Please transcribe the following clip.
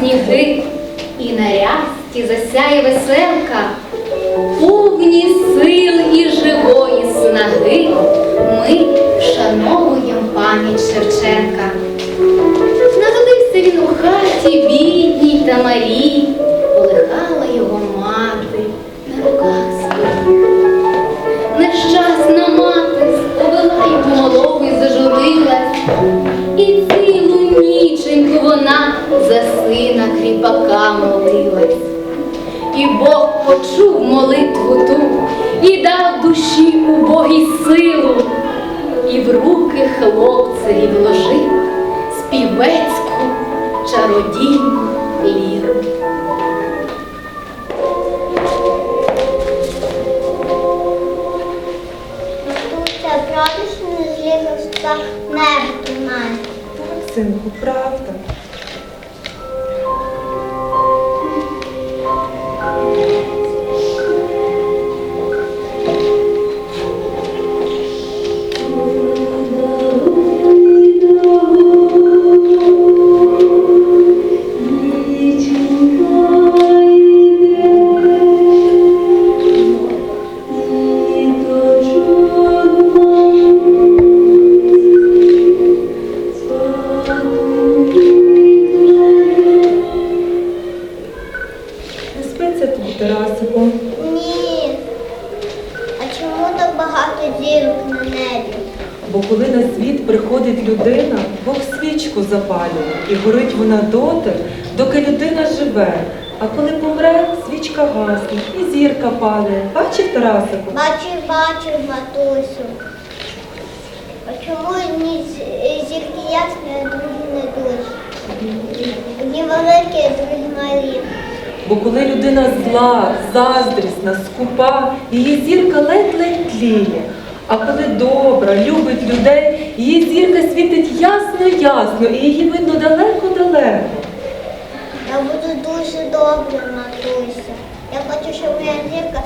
сніги, і на засяє веселка, повні сил і живої снаги. Ми вшановуємо пам'ять Шевченка. Народився він у хаті бідній та малій, кріпака молилась. І Бог почув молитву ту і дав душі убогій силу, і в руки хлопцеві вложив співецьку чародійну ліру. Матуся, правда, Тарасику. Ні. А чому так багато зірок на небі? Бо коли на світ приходить людина, Бог свічку запалює, і горить вона доти, доки людина живе. А коли помре, свічка гасне, і зірка падає. Бачив Тарасику? Бачу, бачу, матусю. А чому одні з- зірки ясні, а другі не дуже? Одні великі, а другі малі. Бо коли людина зла, заздрісна, скупа, її зірка ледь-ледь тліє. А коли добра, любить людей, її зірка світить ясно-ясно, і її видно далеко-далеко. Я буду дуже добра, матуся. Я хочу, щоб моя зірка